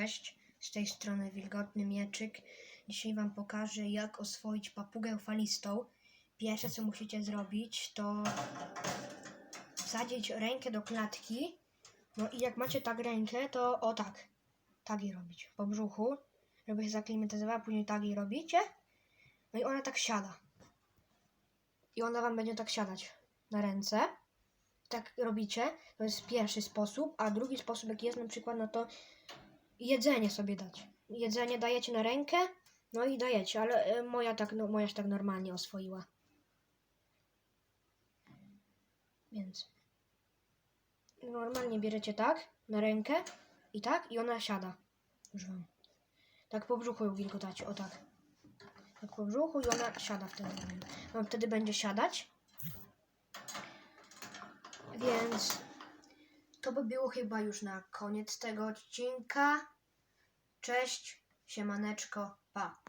Cześć, z tej strony Wilgotny Mieczyk. Dzisiaj Wam pokażę, jak oswoić papugę falistą. Pierwsze, co musicie zrobić, to wsadzić rękę do klatki. No i jak macie tak rękę, to o tak, tak jej robić, po brzuchu, żeby się zaklimatyzowała, później tak jej robicie. No i ona tak siada. I ona Wam będzie tak siadać na ręce. Tak robicie, to jest pierwszy sposób, a drugi sposób, jaki jest na przykład, no to jedzenie sobie dać. Jedzenie dajecie na rękę, no i dajecie, ale e, moja tak, no, moja tak normalnie oswoiła. Więc normalnie bierzecie tak na rękę i tak i ona siada. Już wam. Tak po brzuchu ją wilgotacie, o tak. Tak po brzuchu i ona siada wtedy. No wtedy będzie siadać. Więc to by było chyba już na koniec tego odcinka. Cześć, siemaneczko, pa.